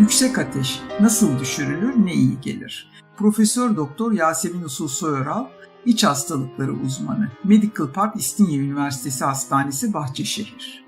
Yüksek ateş nasıl düşürülür, ne iyi gelir? Profesör Doktor Yasemin Usul Soyoral, iç hastalıkları uzmanı, Medical Park İstinye Üniversitesi Hastanesi Bahçeşehir.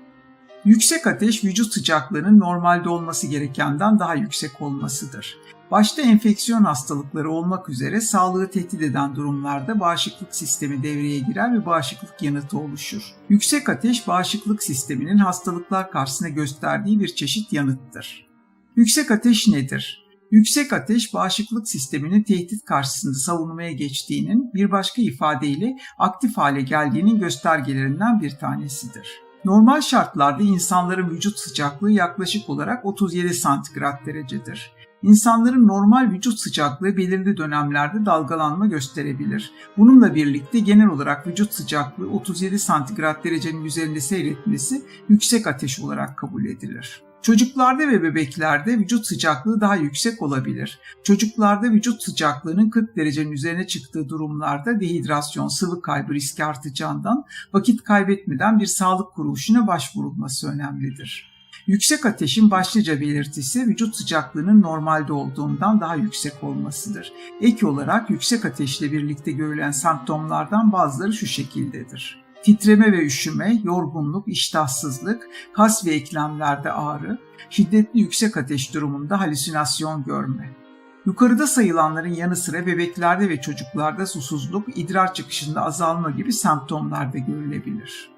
Yüksek ateş vücut sıcaklığının normalde olması gerekenden daha yüksek olmasıdır. Başta enfeksiyon hastalıkları olmak üzere sağlığı tehdit eden durumlarda bağışıklık sistemi devreye girer ve bağışıklık yanıtı oluşur. Yüksek ateş bağışıklık sisteminin hastalıklar karşısında gösterdiği bir çeşit yanıttır. Yüksek ateş nedir? Yüksek ateş bağışıklık sisteminin tehdit karşısında savunmaya geçtiğinin bir başka ifadeyle aktif hale geldiğinin göstergelerinden bir tanesidir. Normal şartlarda insanların vücut sıcaklığı yaklaşık olarak 37 santigrat derecedir. İnsanların normal vücut sıcaklığı belirli dönemlerde dalgalanma gösterebilir. Bununla birlikte genel olarak vücut sıcaklığı 37 santigrat derecenin üzerinde seyretmesi yüksek ateş olarak kabul edilir. Çocuklarda ve bebeklerde vücut sıcaklığı daha yüksek olabilir. Çocuklarda vücut sıcaklığının 40 derecenin üzerine çıktığı durumlarda dehidrasyon, sıvı kaybı riski artacağından vakit kaybetmeden bir sağlık kuruluşuna başvurulması önemlidir. Yüksek ateşin başlıca belirtisi vücut sıcaklığının normalde olduğundan daha yüksek olmasıdır. Ek olarak yüksek ateşle birlikte görülen semptomlardan bazıları şu şekildedir titreme ve üşüme, yorgunluk, iştahsızlık, kas ve eklemlerde ağrı, şiddetli yüksek ateş durumunda halüsinasyon görme. Yukarıda sayılanların yanı sıra bebeklerde ve çocuklarda susuzluk, idrar çıkışında azalma gibi semptomlar da görülebilir.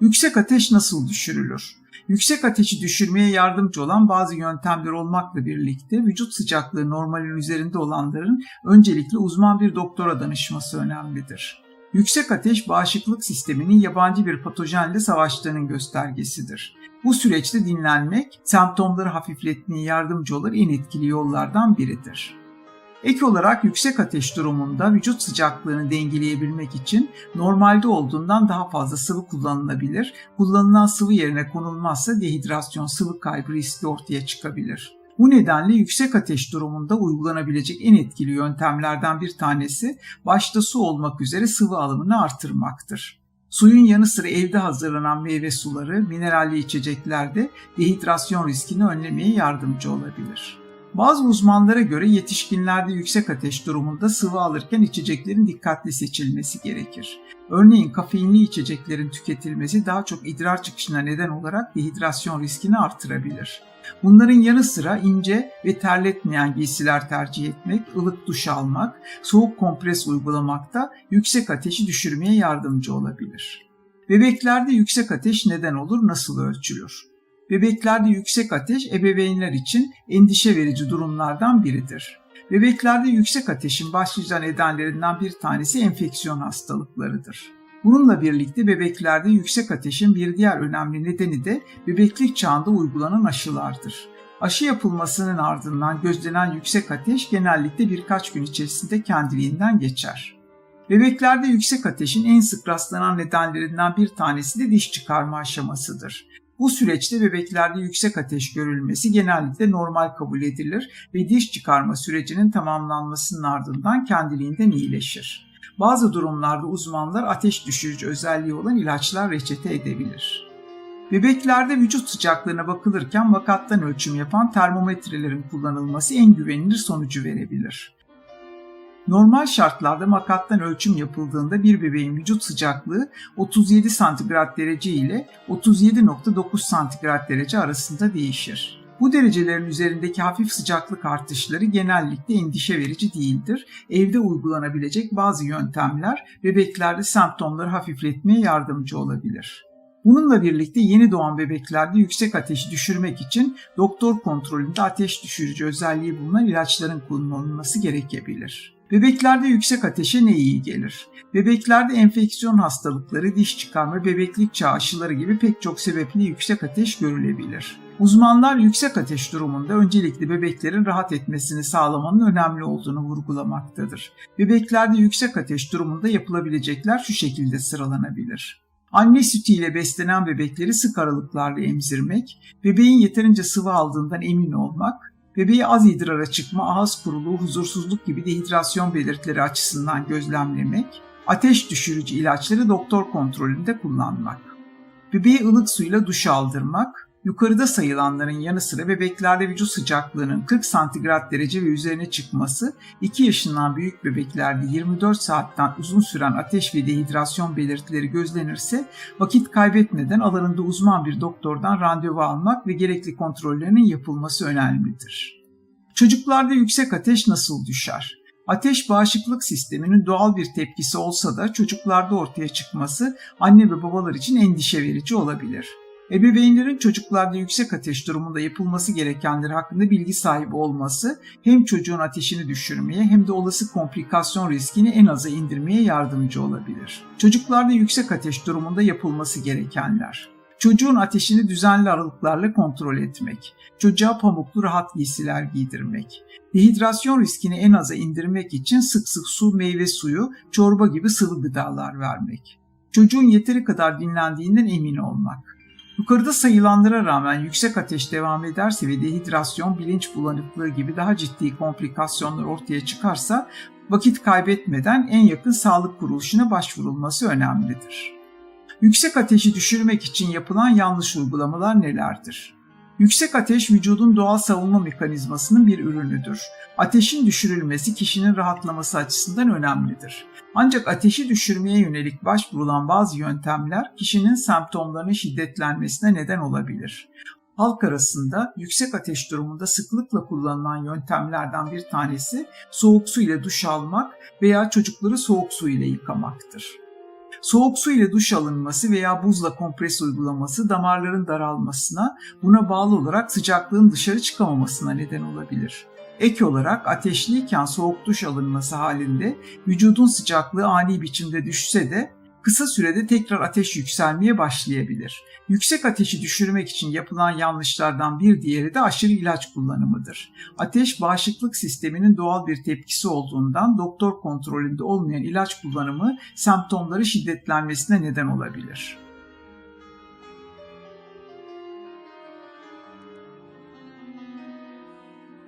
Yüksek ateş nasıl düşürülür? Yüksek ateşi düşürmeye yardımcı olan bazı yöntemler olmakla birlikte vücut sıcaklığı normalin üzerinde olanların öncelikle uzman bir doktora danışması önemlidir. Yüksek ateş bağışıklık sisteminin yabancı bir patojenle savaştığının göstergesidir. Bu süreçte dinlenmek semptomları hafifletmeye yardımcı olur en etkili yollardan biridir. Ek olarak yüksek ateş durumunda vücut sıcaklığını dengeleyebilmek için normalde olduğundan daha fazla sıvı kullanılabilir. Kullanılan sıvı yerine konulmazsa dehidrasyon, sıvı kaybı riski ortaya çıkabilir. Bu nedenle yüksek ateş durumunda uygulanabilecek en etkili yöntemlerden bir tanesi başta su olmak üzere sıvı alımını artırmaktır. Suyun yanı sıra evde hazırlanan meyve suları, mineralli içecekler de dehidrasyon riskini önlemeye yardımcı olabilir. Bazı uzmanlara göre yetişkinlerde yüksek ateş durumunda sıvı alırken içeceklerin dikkatli seçilmesi gerekir. Örneğin kafeinli içeceklerin tüketilmesi daha çok idrar çıkışına neden olarak dehidrasyon riskini artırabilir. Bunların yanı sıra ince ve terletmeyen giysiler tercih etmek, ılık duş almak, soğuk kompres uygulamak da yüksek ateşi düşürmeye yardımcı olabilir. Bebeklerde yüksek ateş neden olur, nasıl ölçülür? Bebeklerde yüksek ateş ebeveynler için endişe verici durumlardan biridir. Bebeklerde yüksek ateşin başlıca nedenlerinden bir tanesi enfeksiyon hastalıklarıdır. Bununla birlikte bebeklerde yüksek ateşin bir diğer önemli nedeni de bebeklik çağında uygulanan aşılardır. Aşı yapılmasının ardından gözlenen yüksek ateş genellikle birkaç gün içerisinde kendiliğinden geçer. Bebeklerde yüksek ateşin en sık rastlanan nedenlerinden bir tanesi de diş çıkarma aşamasıdır. Bu süreçte bebeklerde yüksek ateş görülmesi genellikle normal kabul edilir ve diş çıkarma sürecinin tamamlanmasının ardından kendiliğinden iyileşir. Bazı durumlarda uzmanlar ateş düşürücü özelliği olan ilaçlar reçete edebilir. Bebeklerde vücut sıcaklığına bakılırken vakattan ölçüm yapan termometrelerin kullanılması en güvenilir sonucu verebilir. Normal şartlarda makattan ölçüm yapıldığında bir bebeğin vücut sıcaklığı 37 santigrat derece ile 37.9 santigrat derece arasında değişir. Bu derecelerin üzerindeki hafif sıcaklık artışları genellikle endişe verici değildir. Evde uygulanabilecek bazı yöntemler bebeklerde semptomları hafifletmeye yardımcı olabilir. Bununla birlikte yeni doğan bebeklerde yüksek ateşi düşürmek için doktor kontrolünde ateş düşürücü özelliği bulunan ilaçların kullanılması gerekebilir. Bebeklerde yüksek ateşe ne iyi gelir? Bebeklerde enfeksiyon hastalıkları, diş çıkarma, bebeklik çağı aşıları gibi pek çok sebeple yüksek ateş görülebilir. Uzmanlar yüksek ateş durumunda öncelikle bebeklerin rahat etmesini sağlamanın önemli olduğunu vurgulamaktadır. Bebeklerde yüksek ateş durumunda yapılabilecekler şu şekilde sıralanabilir. Anne sütüyle beslenen bebekleri sık aralıklarla emzirmek, bebeğin yeterince sıvı aldığından emin olmak, bebeği az idrara çıkma, ağız kuruluğu, huzursuzluk gibi dehidrasyon belirtileri açısından gözlemlemek, ateş düşürücü ilaçları doktor kontrolünde kullanmak, bebeği ılık suyla duş aldırmak, Yukarıda sayılanların yanı sıra bebeklerde vücut sıcaklığının 40 santigrat derece ve üzerine çıkması, 2 yaşından büyük bebeklerde 24 saatten uzun süren ateş ve dehidrasyon belirtileri gözlenirse vakit kaybetmeden alanında uzman bir doktordan randevu almak ve gerekli kontrollerinin yapılması önemlidir. Çocuklarda yüksek ateş nasıl düşer? Ateş bağışıklık sisteminin doğal bir tepkisi olsa da çocuklarda ortaya çıkması anne ve babalar için endişe verici olabilir. Ebeveynlerin çocuklarda yüksek ateş durumunda yapılması gerekenler hakkında bilgi sahibi olması hem çocuğun ateşini düşürmeye hem de olası komplikasyon riskini en aza indirmeye yardımcı olabilir. Çocuklarda yüksek ateş durumunda yapılması gerekenler. Çocuğun ateşini düzenli aralıklarla kontrol etmek, çocuğa pamuklu rahat giysiler giydirmek, dehidrasyon riskini en aza indirmek için sık sık su, meyve suyu, çorba gibi sıvı gıdalar vermek, çocuğun yeteri kadar dinlendiğinden emin olmak, Yukarıda sayılanlara rağmen yüksek ateş devam ederse ve dehidrasyon, bilinç bulanıklığı gibi daha ciddi komplikasyonlar ortaya çıkarsa vakit kaybetmeden en yakın sağlık kuruluşuna başvurulması önemlidir. Yüksek ateşi düşürmek için yapılan yanlış uygulamalar nelerdir? Yüksek ateş vücudun doğal savunma mekanizmasının bir ürünüdür. Ateşin düşürülmesi kişinin rahatlaması açısından önemlidir. Ancak ateşi düşürmeye yönelik başvurulan bazı yöntemler kişinin semptomlarının şiddetlenmesine neden olabilir. Halk arasında yüksek ateş durumunda sıklıkla kullanılan yöntemlerden bir tanesi soğuk su ile duş almak veya çocukları soğuk su ile yıkamaktır. Soğuk su ile duş alınması veya buzla kompres uygulaması damarların daralmasına, buna bağlı olarak sıcaklığın dışarı çıkamamasına neden olabilir. Ek olarak ateşliyken soğuk duş alınması halinde vücudun sıcaklığı ani biçimde düşse de kısa sürede tekrar ateş yükselmeye başlayabilir. Yüksek ateşi düşürmek için yapılan yanlışlardan bir diğeri de aşırı ilaç kullanımıdır. Ateş bağışıklık sisteminin doğal bir tepkisi olduğundan doktor kontrolünde olmayan ilaç kullanımı semptomları şiddetlenmesine neden olabilir.